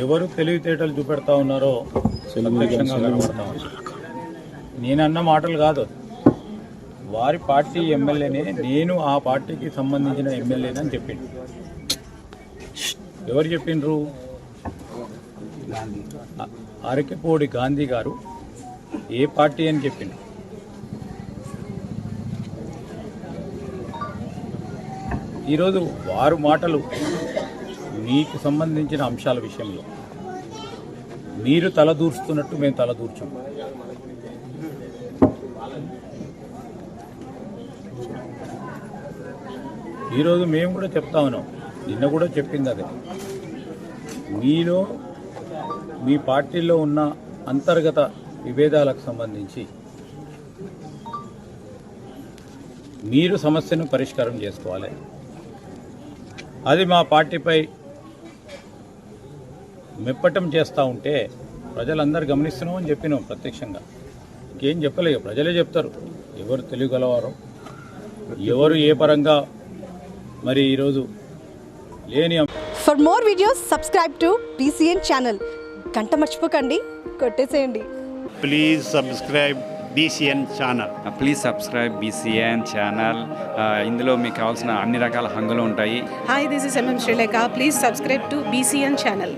ఎవరు తెలివితేటలు చూపెడతా ఉన్నారో ప్రత్యక్షంగా కనబడతా ఉంది. నేనన్న మాటలు కాదు. వారి పార్టీ ఎమ్మెల్యేనే నేను ఆ పార్టీకి సంబంధించిన ఎమ్మెల్యేనే అని చెప్పిండు. ఎవరు చెప్పిండ్రు? అరకెపోడి గాంధీ గారు ఏ పార్టీ అని చెప్పిండు? ఈరోజు వారు మాటలు మీకు సంబంధించిన అంశాల విషయంలో. మీరు తలదూర్చుతున్నట్టు మేము తలదూర్చాం. ఈరోజు మేము కూడా చెప్తా ఉన్నాం. నిన్న కూడా చెప్పింది అదే. మీలో మీ పార్టీలో ఉన్న అంతర్గత విభేదాలకు సంబంధించి మీరు సమస్యను పరిష్కారం చేసుకోవాలి. అది మా పార్టీపై మెప్పటం చేస్తూ ఉంటే ప్రజలందరూ గమనిస్తున్నామని చెప్పినాం ప్రత్యక్షంగా. ఇంకేం చెప్పలేదు ప్రజలే చెప్తారు. ఎవరు తెలియగలవారో ఎవరు ఏ పరంగా మరి ఈరోజు లేని for more videos subscribe to BCN channel గంట మర్చిపోకండి. కొట్టేసేయండి. Please subscribe BCN channel. Please subscribe BCN channel ఇందులో మీకు కావాల్సిన అన్ని రకాల హంగులు ఉంటాయి. Hi, this is MM Sri Lanka. Please subscribe to BCN channel.